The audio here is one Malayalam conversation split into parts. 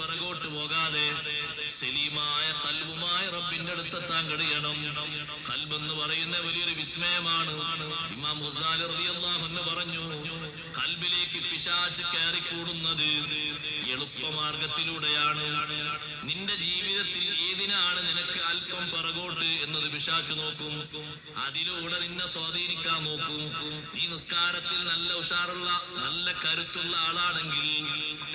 പിറകോട്ട് പോകാതെ സലീമായ കൽവുമായ റബ്ബിന്റെ അടുത്തെത്താൻ കഴിയണം. കൽബെന്ന് പറയുന്ന വലിയൊരു വിസ്മയമാണ്. ഇമാം ഹുസാലി റളിയല്ലാഹു പറഞ്ഞു കൽബിലേക്ക് പിശാച്ച് കയറിക്കൂടുന്നത് എളുപ്പമാർഗത്തിലൂടെയാണ്. നിന്റെ ജീവിതത്തിൽ ഏതിനാണ് നിനക്ക് അല്പം പിറകോട്ട് എന്നത് പിശാച്ച് നോക്കും. അതിലൂടെ നിന്നെ സ്വാധീനിക്കാൻ നോക്കും. നീ നിസ്കാരത്തിൽ നല്ല ഉഷാറുള്ള നല്ല കരുത്തുള്ള ആളാണെങ്കിൽ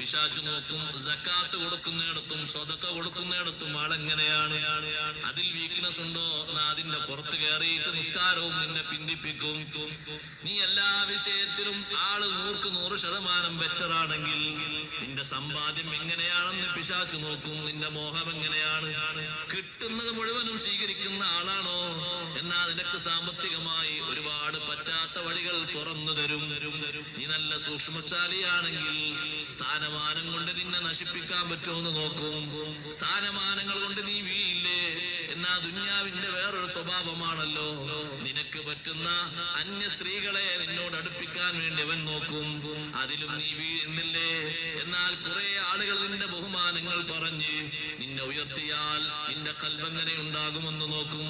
പിശാച്ച് നോക്കും സക്കാത്ത് കൊടുക്കുന്നിടത്തും സ്വതക്ക കൊടുക്കുന്നിടത്തും ആളെങ്ങനെയാണ് അതിൽ വീക്ക്നെസ് ഉണ്ടോ? അതിന്റെ പുറത്ത് കയറിയിട്ട് നിസ്കാരവും നിന്നെ പിന്തിപ്പിക്കും. നീ എല്ലാ വിഷയത്തിലും ആൾ നൂർക്ക് നൂറ് ശതമാനം ബെറ്റർ ആണെങ്കിൽ നിന്റെ സമ്പാദ്യം എങ്ങനെയാണെന്ന് പിശാച്ചു നോക്കും നിന്റെ മോഹം എങ്ങനെയാണ്? കിട്ടുന്നത് മുഴുവനും സ്വീകരിക്കുന്ന ആളാണോ? എന്നാ നിനക്ക് സാമ്പത്തികമായി ഒരുപാട് പറ്റാത്ത വഴികൾ തുറന്നു തരും. നീ നല്ല സൂക്ഷ്മശാലിയാണെങ്കിൽ സ്ഥാനമാനം കൊണ്ട് നിന്നെ നശിപ്പിക്കാൻ പറ്റുമെന്ന് നോക്കും. സ്ഥാനമാനങ്ങൾ കൊണ്ട് നീ വീയില്ലേ എന്നാ ദുന്യാവിന്റെ വേറൊരു സ്വഭാവമാണല്ലോ. നിനക്ക് പറ്റുന്ന അന്യ സ്ത്രീകളെ നിന്നോട് അടുപ്പിക്കാൻ വേണ്ടി അവൻ നോക്കും. അതിലും നീ വീഴുന്നില്ലേ? എന്നാൽ കുറെ ആളുകൾ നിന്റെ ബഹുമാനങ്ങൾ പറഞ്ഞ് നിന്നെ ഉയർത്തിയാൽ നിന്റെ കൽബങ്ങനെ ഉണ്ടാകുമെന്ന് നോക്കും.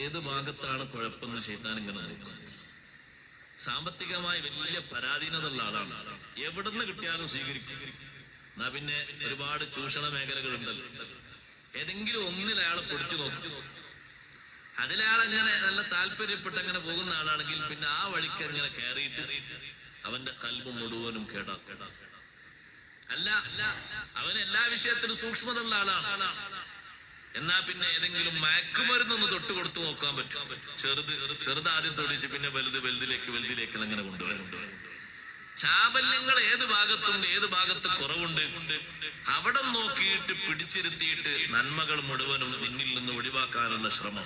ഏത് ഭാഗത്താണ് കുഴപ്പമെന്ന് ചെയ്താൻ ഇങ്ങനെ സാമ്പത്തികമായി വലിയ പരാധീനത ഉള്ള ആളാണ്. എവിടുന്ന് കിട്ടിയാലും സ്വീകരിക്കും. എന്നാ പിന്നെ ഒരുപാട് ചൂഷണ മേഖലകളുണ്ടല്ലോ. ഏതെങ്കിലും ഒന്നിൽ അയാളെ നോക്കി നോക്കും. അതിലയാൾ അങ്ങനെ നല്ല താല്പര്യപ്പെട്ട് അങ്ങനെ പോകുന്ന ആളാണെങ്കിൽ പിന്നെ ആ വഴിക്ക് അങ്ങനെ കയറിയിട്ട് അവന്റെ കൽബ് മുഴുവനും കേടാ. കേടാ അല്ല അവൻ എല്ലാ വിഷയത്തിലും സൂക്ഷ്മത ഉള്ള ആളാണ്. എന്നാ പിന്നെ ഏതെങ്കിലും മയക്കുമരുന്നൊന്ന് തൊട്ട് കൊടുത്തു നോക്കാൻ പറ്റും. ചെറുത് ചെറുത് ആദ്യം തൊടിച്ച് പിന്നെ വലുത് വലുതിലേക്ക് വലുതിലേക്ക് അങ്ങനെ കൊണ്ടുവരും. ചാബല്യങ്ങൾ ഏത് ഭാഗത്തുണ്ട് ഏത് ഭാഗത്ത് കുറവുണ്ട്? അവിടെ നോക്കിയിട്ട് പിടിച്ചിരുത്തിയിട്ട് നന്മകൾ മുഴുവനും നിന്നിൽ നിന്ന് ഒഴിവാക്കാനുള്ള ശ്രമം.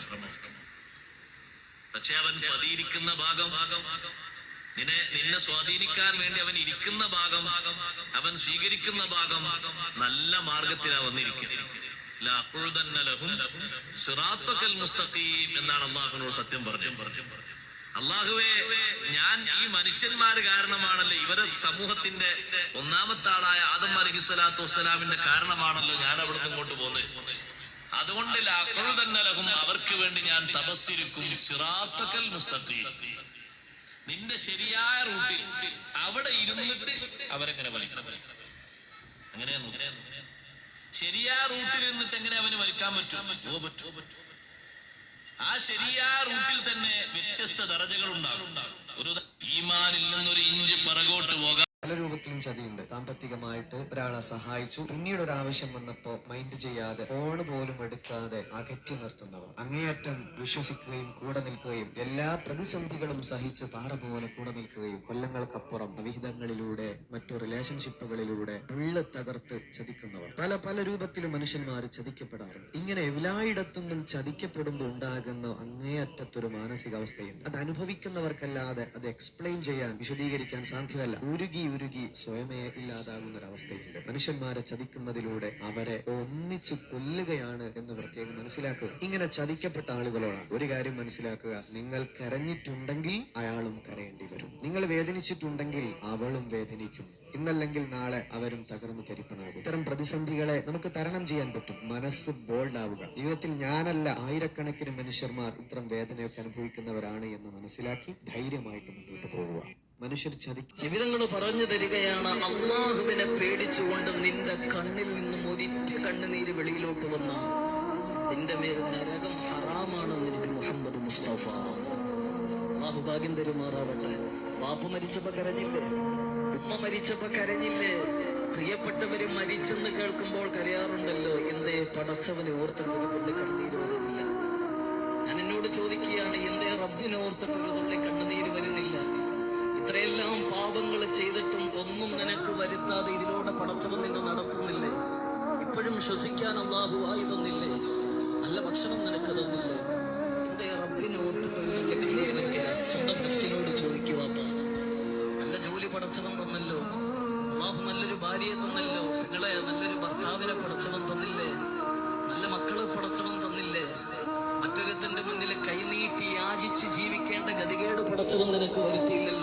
പക്ഷെ അവൻ പതിയിരിക്കുന്ന ഭാഗം നിന്നെ നിന്നെ സ്വാധീനിക്കാൻ വേണ്ടി അവൻ ഇരിക്കുന്ന ഭാഗം അവൻ സ്വീകരിക്കുന്ന ഭാഗം നല്ല മാർഗത്തിലാ വന്നിരിക്കും എന്നാണ് ലഹും സത്യം സത്യം പറഞ്ഞു അള്ളാഹുവേ ഞാൻ ഈ മനുഷ്യന്മാർ കാരണമാണല്ലോ ഇവരെ സമൂഹത്തിന്റെ ഒന്നാമത്തെ ആളായ ആദം അലഹി സ്വലാത്തു വസ്സലാമിന്റെ കാരണമാണല്ലോ ഞാൻ അവിടുന്ന് ഇങ്ങോട്ട് പോകുന്നത് അതുകൊണ്ട് ലഅഖുദന്ന ലഹും അവർക്ക് വേണ്ടി ഞാൻ തപസ്സിരിക്കും. സിറാത്തക്കൽ മുസ്തഖീം. നിന്റെ ശരിയായ റൂട്ടിൽ അവിടെ ഇരുന്നിട്ട് അവരെങ്ങനെ വലിക്കണം അങ്ങനെയാ ശരിയായ റൂട്ടിൽ ഇരുന്നിട്ട് എങ്ങനെ അവന് വലിക്കാൻ പറ്റുമോ പറ്റുമോ പറ്റോ പറ്റോ. ആ ശരിയായ റൂട്ടിൽ തന്നെ ഈമാനിൽ നിന്നൊരു ഇഞ്ച് പിറകോട്ട് രൂപത്തിലും ചതിയുണ്ട്. സാമ്പത്തികമായിട്ട് ഒരാളെ സഹായിച്ചു. പിന്നീട് ഒരു ആവശ്യം വന്നപ്പോ മൈൻഡ് ചെയ്യാതെ ഫോൺ പോലും എടുക്കാതെ അകറ്റി നിർത്തുന്നവർ. അങ്ങേയറ്റം വിശ്വസിക്കുകയും കൂടെ നിൽക്കുകയും എല്ലാ പ്രതിസന്ധികളും സഹിച്ച് പാറ പോലെ കൂടെ നിൽക്കുകയും കൊല്ലങ്ങൾക്കപ്പുറം വിഹിതങ്ങളിലൂടെ മറ്റു റിലേഷൻഷിപ്പുകളിലൂടെ ഉള്ള തകർത്ത് ചതിക്കുന്നവർ. പല പല രൂപത്തിലും മനുഷ്യന്മാർ ചതിക്കപ്പെടാറുണ്ട് ഇങ്ങനെ എല്ലായിടത്തുനിന്നും ചതിക്കപ്പെടുമ്പോൾ ഉണ്ടാകുന്ന അങ്ങേയറ്റത്തൊരു മാനസികാവസ്ഥയുണ്ട്. അത് അനുഭവിക്കുന്നവർക്കല്ലാതെ അത് എക്സ്പ്ലെയിൻ ചെയ്യാൻ വിശദീകരിക്കാൻ സാധ്യമല്ല. ഉരുകി ഉരുകി സ്വയമേ ഇല്ലാതാകുന്ന ഒരവസ്ഥയുണ്ട് മനുഷ്യന്മാരെ ചതിക്കുന്നതിലൂടെ അവരെ ഒന്നിച്ചു കൊല്ലുകയാണ് എന്ന് പ്രത്യേകം മനസ്സിലാക്കുക. ഇങ്ങനെ ചതിക്കപ്പെട്ട ആളുകളോടാണ് ഒരു കാര്യം മനസ്സിലാക്കുക. നിങ്ങൾ കരഞ്ഞിട്ടുണ്ടെങ്കിൽ അയാളും കരയേണ്ടി വരും. നിങ്ങൾ വേദനിച്ചിട്ടുണ്ടെങ്കിൽ അവളും വേദനിക്കും. ഇന്നല്ലെങ്കിൽ നാളെ അവരും തകർന്നു തരിപ്പണാകും. ഇത്തരം പ്രതിസന്ധികളെ നമുക്ക് തരണം ചെയ്യാൻ പറ്റും. മനസ്സ് ബോൾഡ് ആവുക ജീവിതത്തിൽ ഞാനല്ല ആയിരക്കണക്കിന് മനുഷ്യന്മാർ ഇത്തരം വേദനയൊക്കെ അനുഭവിക്കുന്നവരാണ് എന്ന് മനസ്സിലാക്കി ധൈര്യമായിട്ട് മുന്നോട്ട് പോവുക. മനുഷ്യർ ചതിക്കും. വിവരങ്ങൾ പറഞ്ഞു തരികയാണ്. അള്ളാഹുവിനെ പേടിച്ചുകൊണ്ട് നിന്റെ കണ്ണിൽ നിന്നും ഒരിറ്റ കണ്ണുനീര് വെളിയിലോട്ട് വന്ന. നിന്റെ മേൽ നരകം ഹറാമാണ് നബി മുഹമ്മദ് മുസ്തഫ. അള്ളാഹു ഭാഗ്യം തരുമാറാവട്ടെ. വാപ്പ മരിച്ചപ്പോ കരഞ്ഞില്ലേ? ഉമ്മ മരിച്ചപ്പോ കരഞ്ഞില്ലേ? പ്രിയപ്പെട്ടവര് മരിച്ചെന്ന് കേൾക്കുമ്പോൾ കരയാറുണ്ടല്ലോ. എന്തേ പടച്ചവനെ ഓർത്ത് തുള്ളി കണ്ണീര് വരുന്നില്ല. ഞാൻ എന്നോട് ചോദിക്കുകയാണ് എന്തേ റബ്ബിനെ ഓർത്ത് ഒരു തുള്ളി കണ്ണുനീര് വരുന്നില്ല? ഇത്രയെല്ലാം പാപങ്ങൾ ചെയ്തിട്ടും ഒന്നും നിനക്ക് വരുത്താതെ ഇതിലൂടെ പടച്ചവൻ നിന്നെ നടത്തുന്നില്ലേ? ഇപ്പോഴും ശ്വസിക്കാൻ അള്ളാഹുവായി തന്നില്ലേ? നല്ല ഭക്ഷണം നിനക്ക് തന്നില്ലേ? എന്റെ റബ്ബിനോട് സ്വന്തം നഫ്സിനോട് ചോദിക്കുക നല്ല ജോലി പടച്ചവൻ തന്നല്ലോ. അള്ളാഹു നല്ലൊരു ഭാര്യയെ തന്നല്ലോ. നിങ്ങളെ നല്ലൊരു ഭർത്താവിനെ പടച്ചവൻ തന്നില്ലേ? നല്ല മക്കളെ പടച്ചവൻ തന്നില്ലേ? മറ്റൊരുത്തന്റെ മുന്നിൽ കൈനീട്ടി യാചിച്ച് ജീവിക്കേണ്ട ഗതികേട് പടച്ചവൻ നിനക്ക് വരുത്തിയില്ലേ